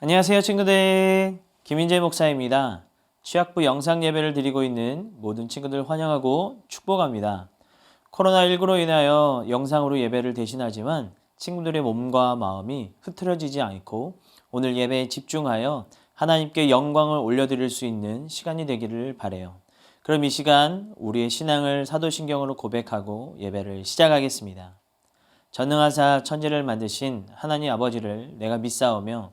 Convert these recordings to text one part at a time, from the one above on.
안녕하세요, 친구들. 김인재 목사입니다. 취학부 영상 예배를 드리고 있는 모든 친구들 환영하고 축복합니다. 코로나19로 인하여 영상으로 예배를 대신하지만 친구들의 몸과 마음이 흐트러지지 않고 오늘 예배에 집중하여 하나님께 영광을 올려드릴 수 있는 시간이 되기를 바래요. 그럼 이 시간 우리의 신앙을 사도신경으로 고백하고 예배를 시작하겠습니다. 전능하사 천지를 만드신 하나님 아버지를 내가 믿사오며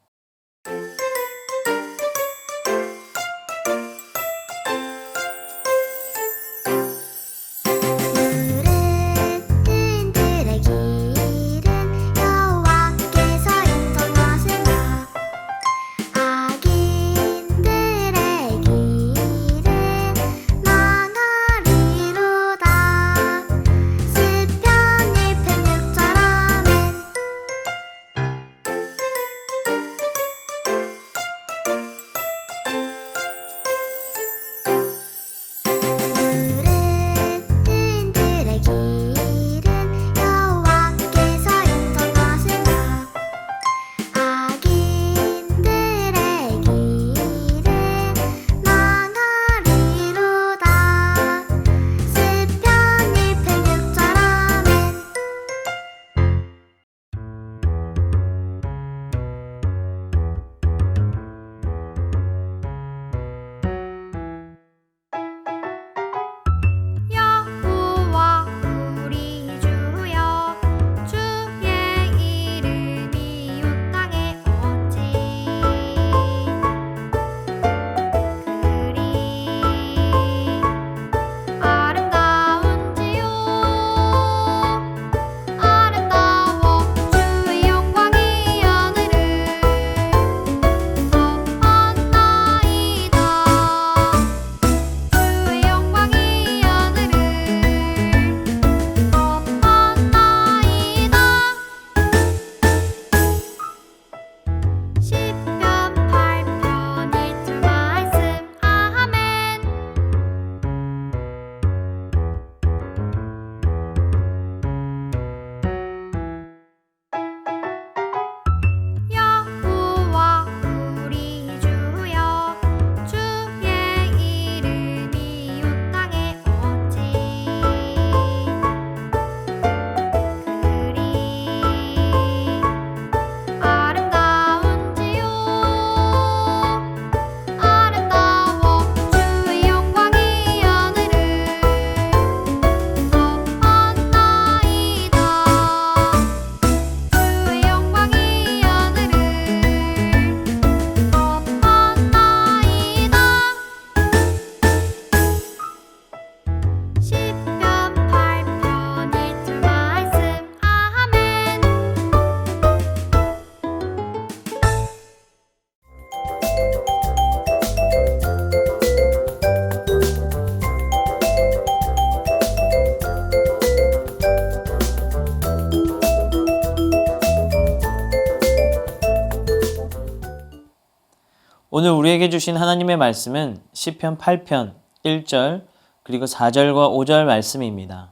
오늘 우리에게 주신 하나님의 말씀은 시편 8편 1절 그리고 4절과 5절 말씀입니다.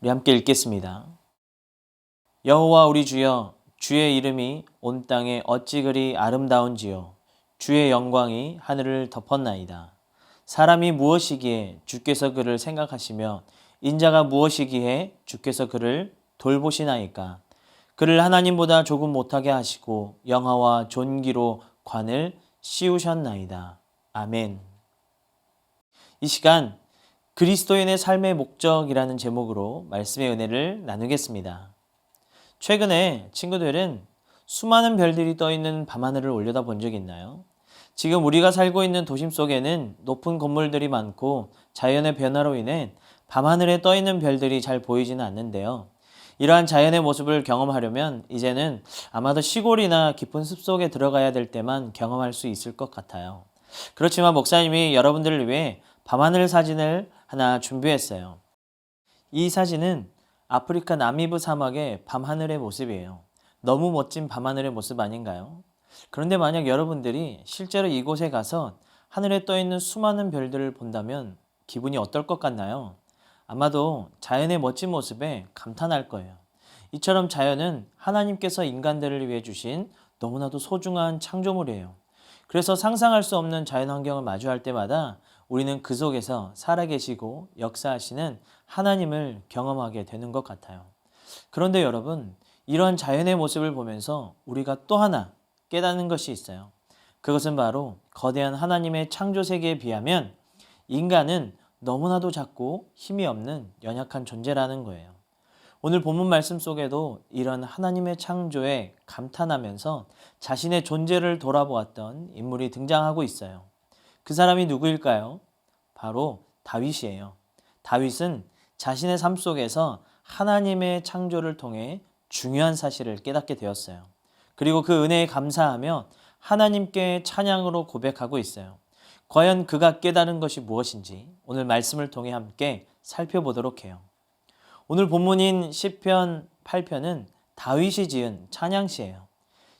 우리 함께 읽겠습니다. 여호와 우리 주여 주의 이름이 온 땅에 어찌 그리 아름다운지요 주의 영광이 하늘을 덮었나이다. 사람이 무엇이기에 주께서 그를 생각하시며 인자가 무엇이기에 주께서 그를 돌보시나이까 그를 하나님보다 조금 못하게 하시고 영화와 존귀로 관을 씌우셨나이다. 아멘. 이 시간 그리스도인의 삶의 목적이라는 제목으로 말씀의 은혜를 나누겠습니다. 최근에 친구들은 수많은 별들이 떠 있는 밤하늘을 올려다 본 적 있나요? 지금 우리가 살고 있는 도심 속에는 높은 건물들이 많고 자연의 변화로 인해 밤하늘에 떠 있는 별들이 잘 보이지는 않는데요. 이러한 자연의 모습을 경험하려면 이제는 아마도 시골이나 깊은 숲속에 들어가야 될 때만 경험할 수 있을 것 같아요. 그렇지만 목사님이 여러분들을 위해 밤하늘 사진을 하나 준비했어요. 이 사진은 아프리카 나미브 사막의 밤하늘의 모습이에요. 너무 멋진 밤하늘의 모습 아닌가요? 그런데 만약 여러분들이 실제로 이곳에 가서 하늘에 떠 있는 수많은 별들을 본다면 기분이 어떨 것 같나요? 아마도 자연의 멋진 모습에 감탄할 거예요. 이처럼 자연은 하나님께서 인간들을 위해 주신 너무나도 소중한 창조물이에요. 그래서 상상할 수 없는 자연 환경을 마주할 때마다 우리는 그 속에서 살아계시고 역사하시는 하나님을 경험하게 되는 것 같아요. 그런데 여러분, 이런 자연의 모습을 보면서 우리가 또 하나 깨닫는 것이 있어요. 그것은 바로 거대한 하나님의 창조 세계에 비하면 인간은 너무나도 작고 힘이 없는 연약한 존재라는 거예요. 오늘 본문 말씀 속에도 이런 하나님의 창조에 감탄하면서 자신의 존재를 돌아보았던 인물이 등장하고 있어요. 그 사람이 누구일까요? 바로 다윗이에요. 다윗은 자신의 삶 속에서 하나님의 창조를 통해 중요한 사실을 깨닫게 되었어요. 그리고 그 은혜에 감사하며 하나님께 찬양으로 고백하고 있어요. 과연 그가 깨달은 것이 무엇인지 오늘 말씀을 통해 함께 살펴보도록 해요. 오늘 본문인 시편 8편은 다윗이 지은 찬양시예요.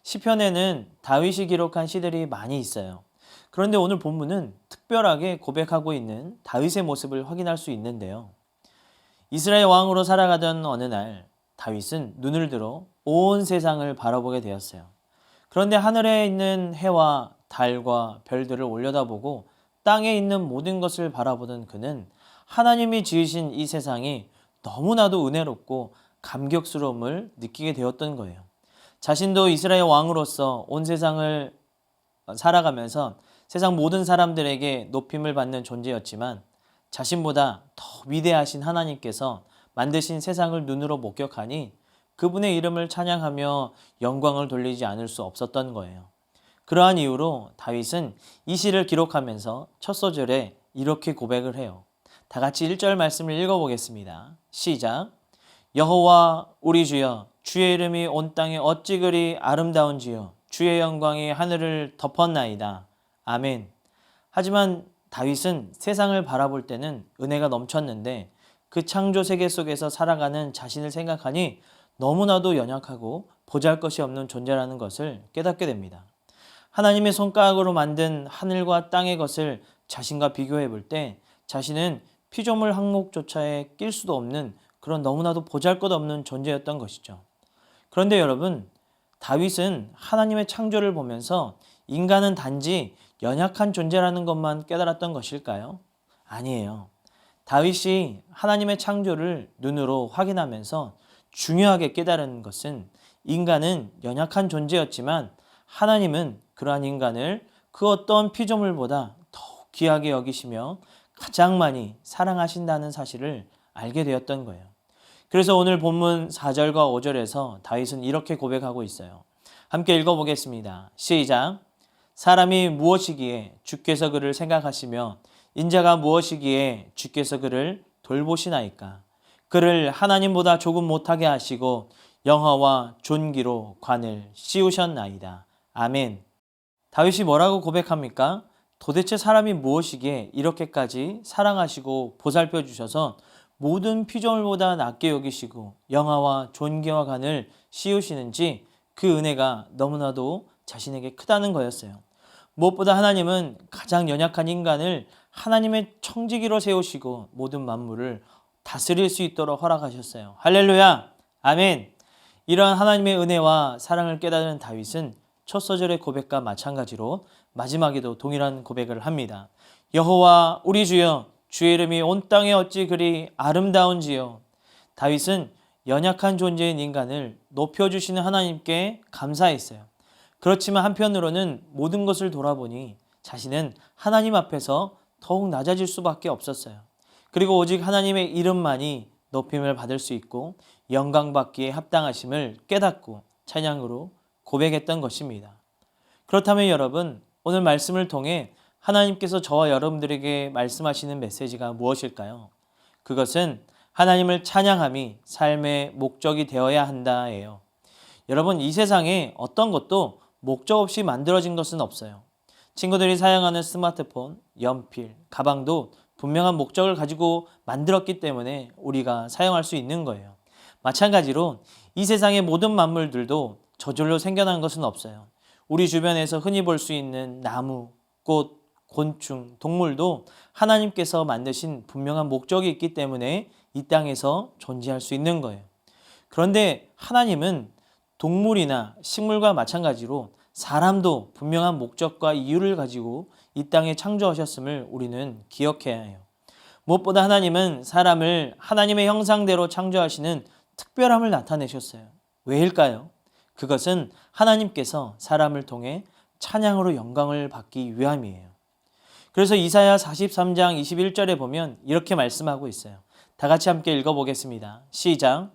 시편에는 다윗이 기록한 시들이 많이 있어요. 그런데 오늘 본문은 특별하게 고백하고 있는 다윗의 모습을 확인할 수 있는데요. 이스라엘 왕으로 살아가던 어느 날 다윗은 눈을 들어 온 세상을 바라보게 되었어요. 그런데 하늘에 있는 해와 달과 별들을 올려다보고 땅에 있는 모든 것을 바라보던 그는 하나님이 지으신 이 세상이 너무나도 은혜롭고 감격스러움을 느끼게 되었던 거예요. 자신도 이스라엘 왕으로서 온 세상을 살아가면서 세상 모든 사람들에게 높임을 받는 존재였지만 자신보다 더 위대하신 하나님께서 만드신 세상을 눈으로 목격하니 그분의 이름을 찬양하며 영광을 돌리지 않을 수 없었던 거예요. 그러한 이유로 다윗은 이 시를 기록하면서 첫 소절에 이렇게 고백을 해요. 다 같이 1절 말씀을 읽어보겠습니다. 시작. 여호와 우리 주여 주의 이름이 온 땅에 어찌 그리 아름다운지요 주의 영광이 하늘을 덮었나이다. 아멘. 하지만 다윗은 세상을 바라볼 때는 은혜가 넘쳤는데 그 창조 세계 속에서 살아가는 자신을 생각하니 너무나도 연약하고 보잘 것이 없는 존재라는 것을 깨닫게 됩니다. 하나님의 손가락으로 만든 하늘과 땅의 것을 자신과 비교해 볼 때 자신은 피조물 항목조차에 낄 수도 없는 그런 너무나도 보잘 것 없는 존재였던 것이죠. 그런데 여러분, 다윗은 하나님의 창조를 보면서 인간은 단지 연약한 존재라는 것만 깨달았던 것일까요? 아니에요. 다윗이 하나님의 창조를 눈으로 확인하면서 중요하게 깨달은 것은 인간은 연약한 존재였지만 하나님은 그러한 인간을 그 어떤 피조물보다 더욱 귀하게 여기시며 가장 많이 사랑하신다는 사실을 알게 되었던 거예요. 그래서 오늘 본문 4절과 5절에서 다윗은 이렇게 고백하고 있어요. 함께 읽어보겠습니다. 시작. 사람이 무엇이기에 주께서 그를 생각하시며 인자가 무엇이기에 주께서 그를 돌보시나이까. 그를 하나님보다 조금 못하게 하시고 영화와 존귀로 관을 씌우셨나이다. 아멘. 다윗이 뭐라고 고백합니까? 도대체 사람이 무엇이기에 이렇게까지 사랑하시고 보살펴 주셔서 모든 피조물보다 낮게 여기시고 영화와 존귀와 간을 씌우시는지 그 은혜가 너무나도 자신에게 크다는 거였어요. 무엇보다 하나님은 가장 연약한 인간을 하나님의 청지기로 세우시고 모든 만물을 다스릴 수 있도록 허락하셨어요. 할렐루야! 아멘! 이러한 하나님의 은혜와 사랑을 깨달은 다윗은 첫 소절의 고백과 마찬가지로 마지막에도 동일한 고백을 합니다. 여호와 우리 주여 주의 이름이 온 땅에 어찌 그리 아름다운지요. 다윗은 연약한 존재인 인간을 높여주시는 하나님께 감사했어요. 그렇지만 한편으로는 모든 것을 돌아보니 자신은 하나님 앞에서 더욱 낮아질 수밖에 없었어요. 그리고 오직 하나님의 이름만이 높임을 받을 수 있고 영광받기에 합당하심을 깨닫고 찬양으로 고백했던 것입니다. 그렇다면 여러분, 오늘 말씀을 통해 하나님께서 저와 여러분들에게 말씀하시는 메시지가 무엇일까요? 그것은 하나님을 찬양함이 삶의 목적이 되어야 한다예요. 여러분, 이 세상에 어떤 것도 목적 없이 만들어진 것은 없어요. 친구들이 사용하는 스마트폰, 연필, 가방도 분명한 목적을 가지고 만들었기 때문에 우리가 사용할 수 있는 거예요. 마찬가지로 이 세상의 모든 만물들도 저절로 생겨난 것은 없어요. 우리 주변에서 흔히 볼 수 있는 나무, 꽃, 곤충, 동물도 하나님께서 만드신 분명한 목적이 있기 때문에 이 땅에서 존재할 수 있는 거예요. 그런데 하나님은 동물이나 식물과 마찬가지로 사람도 분명한 목적과 이유를 가지고 이 땅에 창조하셨음을 우리는 기억해야 해요. 무엇보다 하나님은 사람을 하나님의 형상대로 창조하시는 특별함을 나타내셨어요. 왜일까요? 그것은 하나님께서 사람을 통해 찬양으로 영광을 받기 위함이에요. 그래서 이사야 43장 21절에 보면 이렇게 말씀하고 있어요. 다 같이 함께 읽어보겠습니다. 시작.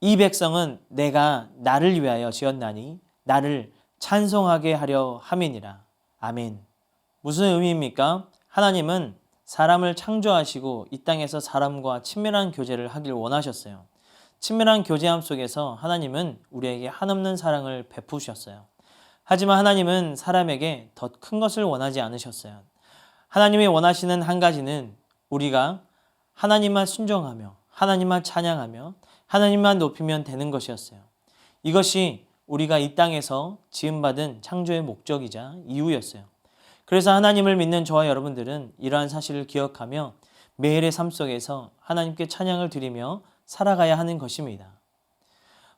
이 백성은 내가 나를 위하여 지었나니 나를 찬송하게 하려 함이니라. 아멘. 무슨 의미입니까? 하나님은 사람을 창조하시고 이 땅에서 사람과 친밀한 교제를 하길 원하셨어요. 친밀한 교제함 속에서 하나님은 우리에게 한없는 사랑을 베푸셨어요. 하지만 하나님은 사람에게 더 큰 것을 원하지 않으셨어요. 하나님이 원하시는 한 가지는 우리가 하나님만 순종하며 하나님만 찬양하며 하나님만 높이면 되는 것이었어요. 이것이 우리가 이 땅에서 지음받은 창조의 목적이자 이유였어요. 그래서 하나님을 믿는 저와 여러분들은 이러한 사실을 기억하며 매일의 삶 속에서 하나님께 찬양을 드리며 살아가야 하는 것입니다.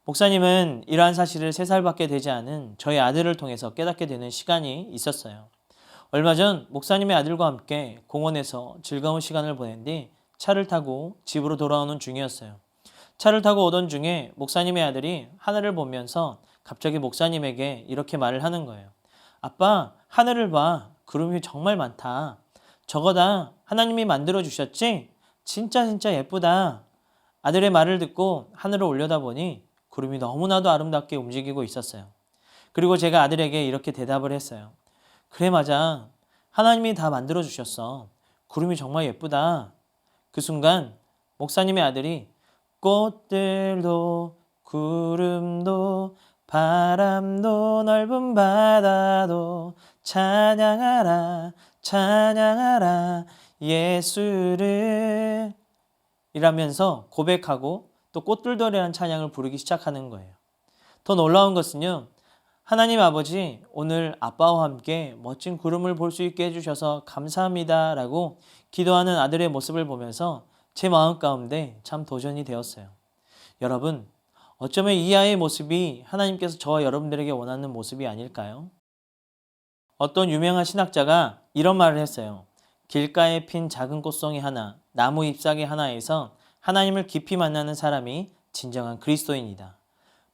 목사님은 이러한 사실을 세 살밖에 되지 않은 저희 아들을 통해서 깨닫게 되는 시간이 있었어요. 얼마 전 목사님의 아들과 함께 공원에서 즐거운 시간을 보낸 뒤 차를 타고 집으로 돌아오는 중이었어요. 차를 타고 오던 중에 목사님의 아들이 하늘을 보면서 갑자기 목사님에게 이렇게 말을 하는 거예요. 아빠, 하늘을 봐. 구름이 정말 많다. 저거 다 하나님이 만들어 주셨지? 진짜 진짜 예쁘다. 아들의 말을 듣고 하늘을 올려다보니 구름이 너무나도 아름답게 움직이고 있었어요. 그리고 제가 아들에게 이렇게 대답을 했어요. 그래, 맞아. 하나님이 다 만들어 주셨어. 구름이 정말 예쁘다. 그 순간 목사님의 아들이 꽃들도 구름도 바람도 넓은 바다도 찬양하라 찬양하라 예수를 이라면서 고백하고 또 꽃들도라는 찬양을 부르기 시작하는 거예요. 더 놀라운 것은요. 하나님 아버지 오늘 아빠와 함께 멋진 구름을 볼 수 있게 해주셔서 감사합니다 라고 기도하는 아들의 모습을 보면서 제 마음 가운데 참 도전이 되었어요. 여러분 어쩌면 이 아이의 모습이 하나님께서 저와 여러분들에게 원하는 모습이 아닐까요? 어떤 유명한 신학자가 이런 말을 했어요. 길가에 핀 작은 꽃송이 하나, 나무 잎사귀 하나에서 하나님을 깊이 만나는 사람이 진정한 그리스도인이다.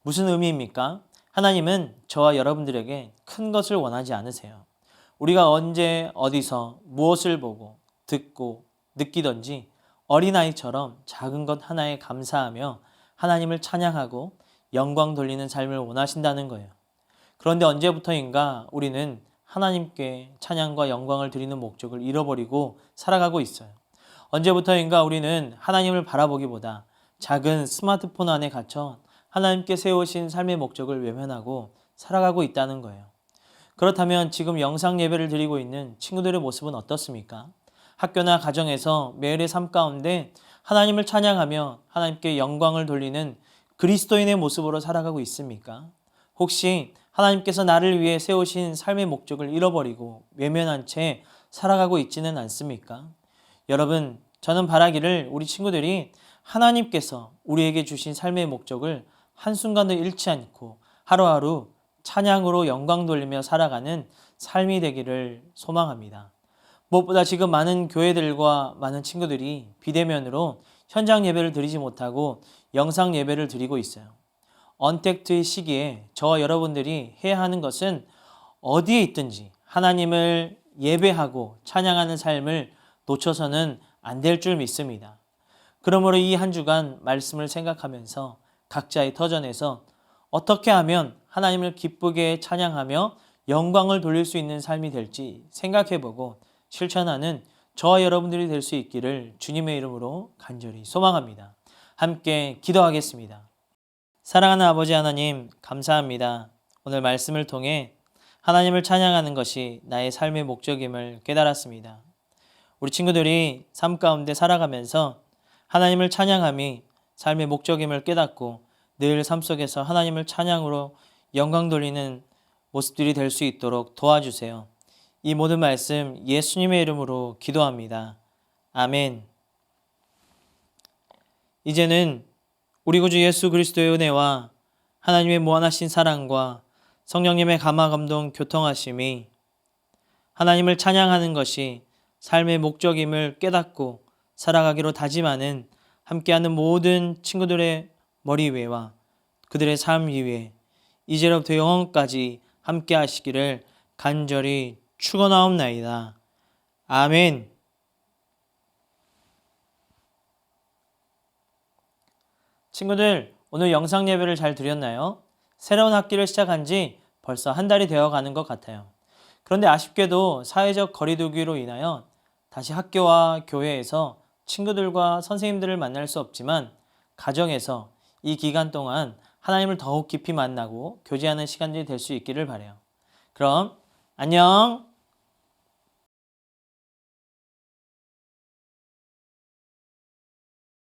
무슨 의미입니까? 하나님은 저와 여러분들에게 큰 것을 원하지 않으세요. 우리가 언제 어디서 무엇을 보고 듣고 느끼던지 어린아이처럼 작은 것 하나에 감사하며 하나님을 찬양하고 영광 돌리는 삶을 원하신다는 거예요. 그런데 언제부터인가 우리는 하나님께 찬양과 영광을 드리는 목적을 잃어버리고 살아가고 있어요. 언제부터인가 우리는 하나님을 바라보기보다 작은 스마트폰 안에 갇혀 하나님께 세우신 삶의 목적을 외면하고 살아가고 있다는 거예요. 그렇다면 지금 영상 예배를 드리고 있는 친구들의 모습은 어떻습니까? 학교나 가정에서 매일의 삶 가운데 하나님을 찬양하며 하나님께 영광을 돌리는 그리스도인의 모습으로 살아가고 있습니까? 혹시 하나님께서 나를 위해 세우신 삶의 목적을 잃어버리고 외면한 채 살아가고 있지는 않습니까? 여러분, 저는 바라기를 우리 친구들이 하나님께서 우리에게 주신 삶의 목적을 한순간도 잃지 않고 하루하루 찬양으로 영광 돌리며 살아가는 삶이 되기를 소망합니다. 무엇보다 지금 많은 교회들과 많은 친구들이 비대면으로 현장 예배를 드리지 못하고 영상 예배를 드리고 있어요. 언택트의 시기에 저와 여러분들이 해야 하는 것은 어디에 있든지 하나님을 예배하고 찬양하는 삶을 놓쳐서는 안 될 줄 믿습니다. 그러므로 이 한 주간 말씀을 생각하면서 각자의 터전에서 어떻게 하면 하나님을 기쁘게 찬양하며 영광을 돌릴 수 있는 삶이 될지 생각해 보고 실천하는 저와 여러분들이 될 수 있기를 주님의 이름으로 간절히 소망합니다. 함께 기도하겠습니다. 사랑하는 아버지 하나님, 감사합니다. 오늘 말씀을 통해 하나님을 찬양하는 것이 나의 삶의 목적임을 깨달았습니다. 우리 친구들이 삶 가운데 살아가면서 하나님을 찬양함이 삶의 목적임을 깨닫고 늘 삶 속에서 하나님을 찬양으로 영광 돌리는 모습들이 될 수 있도록 도와주세요. 이 모든 말씀 예수님의 이름으로 기도합니다. 아멘. 이제는 우리 구주 예수 그리스도의 은혜와 하나님의 무한하신 사랑과 성령님의 감화 감동 교통하심이 하나님을 찬양하는 것이 삶의 목적임을 깨닫고 살아가기로 다짐하는 함께하는 모든 친구들의 머리 위에와 그들의 삶 위에 이제로부터 영원까지 함께 하시기를 간절히 축원하옵나이다. 아멘. 친구들, 오늘 영상 예배를 잘 드렸나요? 새로운 학기를 시작한 지 벌써 한 달이 되어 가는 것 같아요. 그런데 아쉽게도 사회적 거리두기로 인하여 다시 학교와 교회에서 친구들과 선생님들을 만날 수 없지만 가정에서 이 기간 동안 하나님을 더욱 깊이 만나고 교제하는 시간들이 될 수 있기를 바래요. 그럼 안녕.